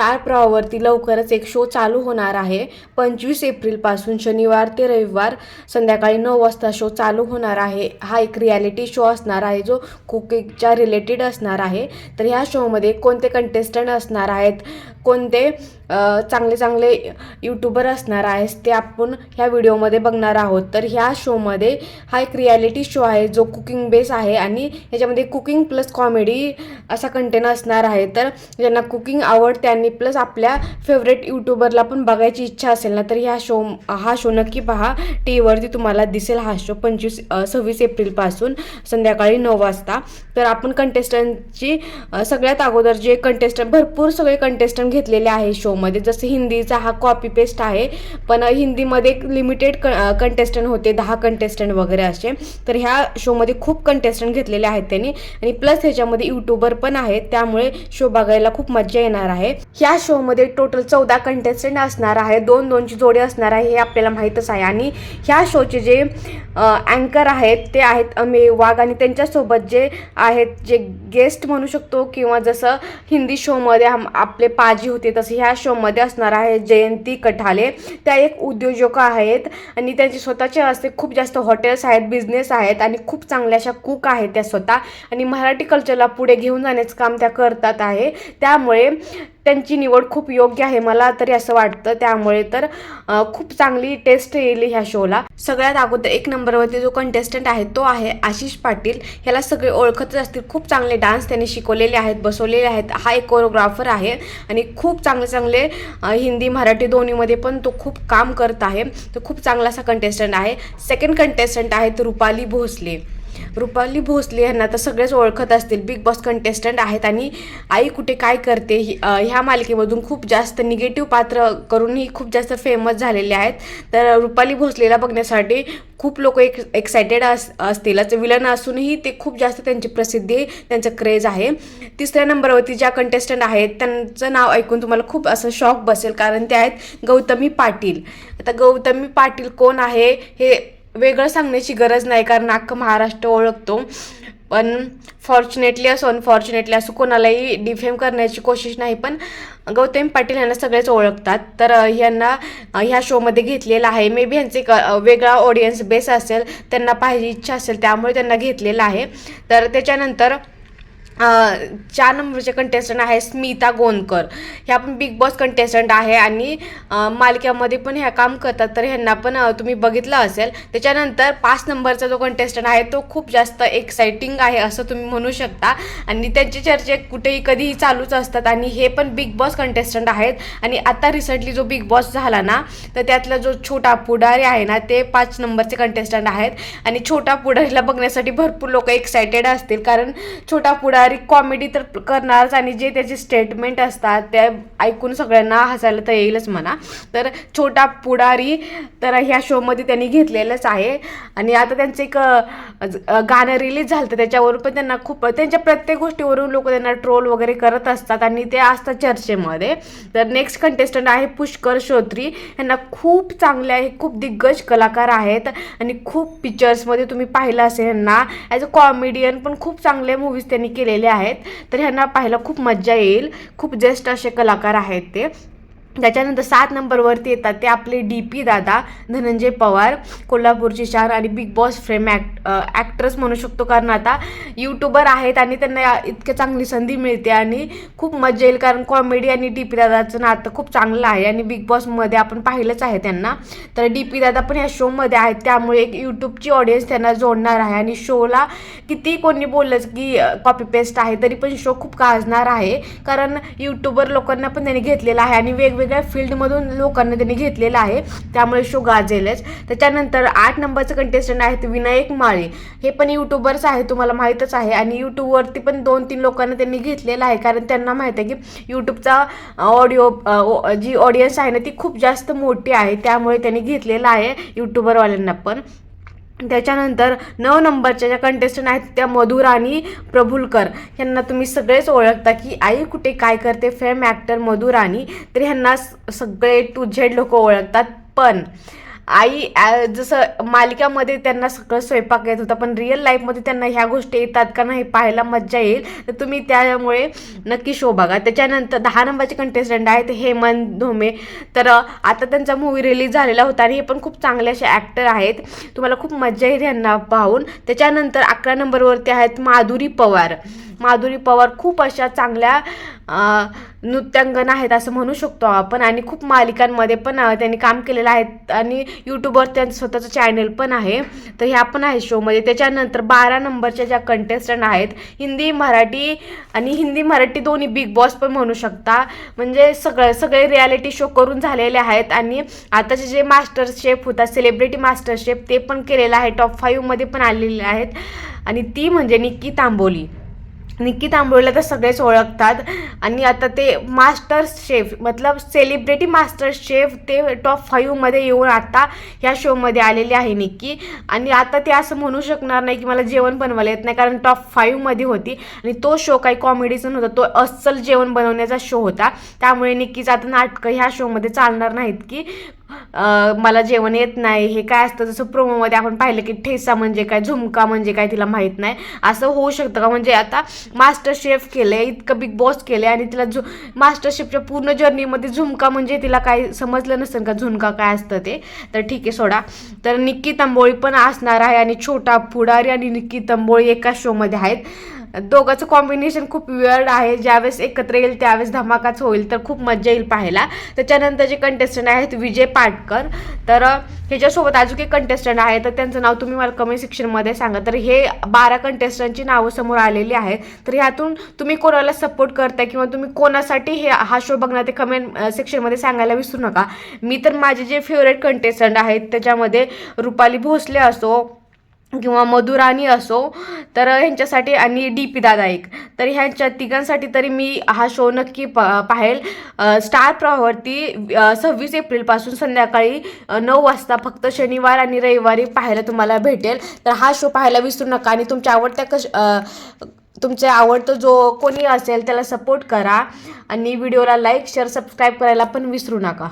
Star प्रवावरती लवकरच एक show चालू होणार आहे. पंचवीस एप्रिलपासून शनिवार ते रविवार संध्याकाळी नऊ वाजता शो चालू होणार आहे. हा एक रियालिटी शो असणार आहे जो कुकिंगच्या रिलेटेड असणार आहे. तर ह्या शोमध्ये कोणते कंटेस्टंट असणार आहेत? कोणते चांगले चांगले यूट्यूबर असणार आहेत ते आपण ह्या व्हिडिओमध्ये बघणार आहोत. तर ह्या शोमध्ये हा एक रियालिटी शो आहे जो कुकिंग बेस आहे आणि ह्याच्यामध्ये कुकिंग प्लस कॉमेडी असा कंटेंट असणार आहे. तर ज्यांना कुकिंग आवड त्यांनी प्लस आपल्या फेवरेट यूट्यूबरला पण बघायची इच्छा असेल ना तर ह्या शो हा शो नक्की पहा. टी व्हीवरती तुम्हाला दिसेल हा शो पंचवीस सव्वीस एप्रिलपासून संध्याकाळी नऊ वाजता. तर आपण कंटेस्टंटची सगळ्यात अगोदर जे कंटेस्टंट भरपूर सगळे कंटेस्टंट घेतलेले आहे शोमध्ये जसं हिंदीचा हा कॉपी पेस्ट आहे पण हिंदीमध्ये एक लिमिटेड कंटेस्टंट होते दहा कंटेस्टंट वगैरे असे. तर ह्या शोमध्ये खूप कंटेस्टंट घेतलेले आहेत त्यांनी. आणि प्लस ह्याच्यामध्ये यूट्यूबर पण आहेत त्यामुळे शो बघायला खूप मजा येणार आहे. ह्या शोमध्ये टोटल चौदा कंटेस्टंट असणार आहे. दोन दोनची जोडी असणार आहे हे आपल्याला माहीतच आहे. आणि ह्या शोचे जे अँकर आहेत ते आहेत अमे वाघ आणि त्यांच्यासोबत जे आहेत जे गेस्ट म्हणू शकतो किंवा जसं हिंदी शोमध्ये आपले पाजी होते तसं ह्या शोमध्ये असणार आहे जयंती कठाले. त्या एक उद्योजक आहेत आणि त्यांचे स्वतःचे असते खूप जास्त हॉटेल्स आहेत बिझनेस आहेत आणि खूप चांगल्या अशा कुक आहेत त्या स्वतः. आणि मराठी कल्चरला पुढे घेऊन जाण्याचं काम त्या करतात आहे. त्यामुळे त्यांची निवड खूप योग्य आहे मला तरी असं वाटतं. त्यामुळे तर खूप चांगली टेस्ट येईल ह्या शोला सगळ्यात अगोदर एक नंबरवरती जो कंटेस्टंट आहे तो आहे आशिष पाटील. ह्याला सगळे ओळखतच असतील. खूप चांगले डान्स त्यांनी शिकवलेले आहेत बसवलेले आहेत. हा एक कोरिओग्राफर आहे आणि खूप चांगले चांगले हिंदी मराठी दोन्हीमध्ये पण तो खूप काम करत आहे. तो खूप चांगला असा कंटेस्टंट आहे. सेकंड कंटेस्टंट आहेत रुपाली भोसले. रुपाली भोसले यांना तर सगळेच ओळखत असतील. बिग बॉस कंटेस्टंट आहेत आणि आई कुठे काय करते ह्या मालिकेमधून खूप जास्त निगेटिव्ह पात्र करूनही खूप जास्त फेमस झालेले आहेत. तर रुपाली भोसलेला बघण्यासाठी खूप लोक एक एक्सायटेड अस असतीलच. विलन असूनही ते खूप जास्त त्यांची प्रसिद्धी त्यांचं क्रेज आहे. तिसऱ्या नंबरवरती ज्या कंटेस्टंट आहेत त्यांचं नाव ऐकून तुम्हाला खूप असं शॉक बसेल कारण ते आहेत गौतमी पाटील. आता गौतमी पाटील कोण आहे हे वेगळं सांगण्याची गरज नाही कारण अख्खं महाराष्ट्र ओळखतो. पण फॉर्च्युनेटली असो अनफॉर्च्युनेटली असो कोणालाही डिफेम करण्याची कोशिश नाही. पण गौतम पाटील यांना सगळेच ओळखतात. तर यांना ह्या शोमध्ये घेतलेलं आहे. मे बी यांचे एक वेगळा ऑडियन्स बेस असेल त्यांना पाहिजे इच्छा असेल त्यामुळे त्यांना घेतलेलं आहे. तर त्याच्यानंतर चार नंबरचे कंटेस्टंट आहे स्मिता गोंदकर. ह्या पण बिग बॉस कंटेस्टंट आहे आणि अ, मालिकामध्ये पण ह्या काम करतात. तर ह्यांना पण तुम्ही बघितलं असेल. त्याच्यानंतर पाच नंबरचा जो कंटेस्टंट आहे तो खूप जास्त एक्साइटिंग आहे असं तुम्ही म्हणू शकता. आणि त्यांचे चर्चे कुठेही कधीही चालूच असतात. आणि हे पण बिग बॉस कंटेस्टंट आहेत. आणि आता रिसेंटली जो बिग बॉस झाला ना तर त्यातला जो छोटा पुढारी आहे ना ते पाच नंबरचे कंटेस्टंट आहेत. आणि छोटा पुढारीला बघण्यासाठी भरपूर लोक एक्सायटेड असतील. कारण छोटा पुढारी कॉमेडी तर करणारच आणि जे त्याचे स्टेटमेंट असतात ते ऐकून सगळ्यांना हसायला तर येईलच म्हणा. तर छोटा पुढारी तर ह्या शोमध्ये त्यांनी घेतलेलंच आहे. आणि आता त्यांचं एक गाणं रिलीज झालं तर त्याच्यावर पण त्यांना खूप त्यांच्या प्रत्येक गोष्टीवरून लोक त्यांना ट्रोल वगैरे करत असतात आणि ते असतात चर्चेमध्ये. तर नेक्स्ट कंटेस्टंट आहे पुष्कर श्रोत्री. यांना खूप चांगले आहे खूप दिग्गज कलाकार आहेत आणि खूप पिक्चर्समध्ये तुम्ही पाहिलं असेल यांना ॲज अ कॉमेडियन पण खूप चांगले मूवीज त्यांनी केलेले आहेत. तर ह्यांना पाहायला खूप मज्जा येईल. खूप ज्येष्ठ असे कलाकार आहेत ते. त्याच्यानंतर सात नंबरवरती येतात ते आपले डी पी दादा धनंजय पवार कोल्हापूरची शान आणि Bigg Boss fame act actress म्हणू शकतो. कारण आता यूट्यूबर आहेत आणि त्यांना या- इतकी चांगली संधी मिळते आणि खूप मजा येईल. कारण कॉमेडी आणि डी पी दादाचं नातं खूप चांगलं आहे आणि बिग बॉसमध्ये आपण पाहिलंच आहे त्यांना. तर डी पी दादा पण या शोमध्ये आहेत. त्यामुळे एक यूट्यूबची ऑडियन्स त्यांना जोडणार आहे आणि शोला किती कोणी बोललंच की कॉपी पेस्ट आहे तरी पण शो खूप गाजणार आहे. कारण यूट्यूबर लोकांना पण त्यांनी घेतलेला आहे आणि वेगवेगळ्या फील्डमधून लोकांना त्यांनी घेतलेलं आहे. त्यामुळे शो गाजेलच. त्याच्यानंतर आठ नंबरचं कंटेस्टंट आहेत विनायक माळे. हे पण यूट्यूबर्स आहे तुम्हाला माहीतच आहे. आणि यूट्यूबवरती पण दोन तीन लोकांना त्यांनी घेतलेलं आहे. कारण त्यांना माहीत आहे की यूट्यूबचा ऑडिओ जी ऑडियन्स आहे ना ती खूप जास्त मोठी आहे. त्यामुळे त्यांनी घेतलेलं आहे यूट्यूबरवाल्यांना पण. त्याच्यानंतर नऊ नंबरच्या ज्या कंटेस्टंट आहेत त्या मधुराणी प्रभुलकर. ह्यांना तुम्ही सगळेच ओळखता की आई कुठे काय करते? फेम ॲक्टर मधुराणी तर ह्यांना सगळे टू झेड लोक ओळखतात. पण आई जसं मालिकामध्ये त्यांना सगळं स्वयंपाक येत होता पण रिअल लाईफमध्ये त्यांना ह्या गोष्टी येतात का नाही पाहायला मज्जा येईल तर तुम्ही त्यामुळे नक्की शो बघा. त्याच्यानंतर दहा नंबरचे कंटेस्टंट आहेत हेमंत धोमे. तर आता त्यांचा मूवी रिलीज झालेला होता आणि हे पण खूप चांगले असे ॲक्टर आहेत. तुम्हाला खूप मज्जा येईल यांना पाहून. त्याच्यानंतर अकरा नंबरवरती आहेत माधुरी पवार. माधुरी पवार खूप अशा चांगल्या नृत्यांगण नृत्यांगना आहेत असं म्हणू शकतो आपण. आणि खूप मालिकांमध्ये पण त्यांनी काम केलेलं आहे. आणि यूट्यूबवर त्यांचं स्वतःचं चॅनल पण आहे. तर ह्या पण आहे शोमध्ये त्याच्यानंतर बारा नंबरच्या ज्या कंटेस्टंट आहेत हिंदी मराठी आणि हिंदी मराठी दोन्ही बिग बॉस पण म्हणू शकता. म्हणजे सगळं सगळे रियालिटी शो करून झालेले आहेत. आणि आताचे जे मास्टर शेफ होता सेलिब्रिटी मास्टर शेफ ते पण केलेलं आहे. टॉप फाईव्हमध्ये पण आलेले आहेत. आणि ती म्हणजे निक्की तांबोली. निक्की तांबोळीला तर सगळेच ओळखतात. आणि आता ते मास्टर शेफ मतलब सेलिब्रिटी मास्टर शेफ ते टॉप फाईव्हमध्ये येऊन आता ह्या शोमध्ये आलेली आहे निक्की आणि आता ते असं म्हणू शकणार नाही की मला जेवण बनवायला येत नाही कारण टॉप फाईव्हमध्ये होती. आणि तो शो काही कॉमेडीचा नव्हता तो अस्सल जेवण बनवण्याचा शो होता. त्यामुळे निक्कीचं आता नाटकं ह्या शोमध्ये चालणार नाहीत की. मला जेवण येत नाही हे काय असतं? जसं प्रोमोमध्ये आपण पाहिलं की ठेसा म्हणजे काय झुमका म्हणजे काय तिला माहीत नाही. असं होऊ शकतं का? म्हणजे आता मास्टर शेफ केले इतकं बिग बॉस केले आणि तिला झु मास्टर शेफच्या पूर्ण जर्नीमध्ये झुमका म्हणजे तिला काही समजलं नसेल का झुमका काय असतं ते? तर ठीक आहे सोडा. तर निक्की तंबोळी पण असणार आहे आणि छोटा पुढारी आणि निक्की तंबोळी एकाच शोमध्ये आहेत. दोघांचं कॉम्बिनेशन खूप विअर्ड आहे. ज्यावेळेस एकत्र येईल त्यावेळेस धमाकाच होईल तर खूप मजा येईल पाहायला. त्याच्यानंतर जे कंटेस्टंट आहेत विजय पाटकर. तर ह्याच्यासोबत अजून एक कंटेस्टंट आहे तर त्यांचं नाव तुम्ही मला कमेंट सेक्शनमध्ये सांगा. तर हे बारा कंटेस्टंटची नावं समोर आलेली आहेत. तर ह्यातून तुम्ही कोणाला सपोर्ट करताय किंवा तुम्ही कोणासाठी हे हा शो बघणार ते कमेंट सेक्शनमध्ये सांगायला विसरू नका. मी तर माझे जे फेवरेट कंटेस्टंट आहेत त्याच्यामध्ये रुपाली भोसले असो किंवा मधुराणी असो तर ह्यांच्यासाठी आणि डी पी दादा एक. तर ह्यांच्या तिघांसाठी तरी मी हा शो नक्की प पाहेल. स्टार प्रॉवरती सव्वीस एप्रिलपासून संध्याकाळी नऊ वाजता फक्त शनिवार आणि रविवारी पाहायला तुम्हाला भेटेल. तर हा शो पाहायला विसरू नका आणि तुमच्या आवडत्या कश तुमच्या आवडतं जो कोणी असेल त्याला सपोर्ट करा. आणि व्हिडिओला लाईक शेअर सबस्क्राईब करायला पण विसरू नका.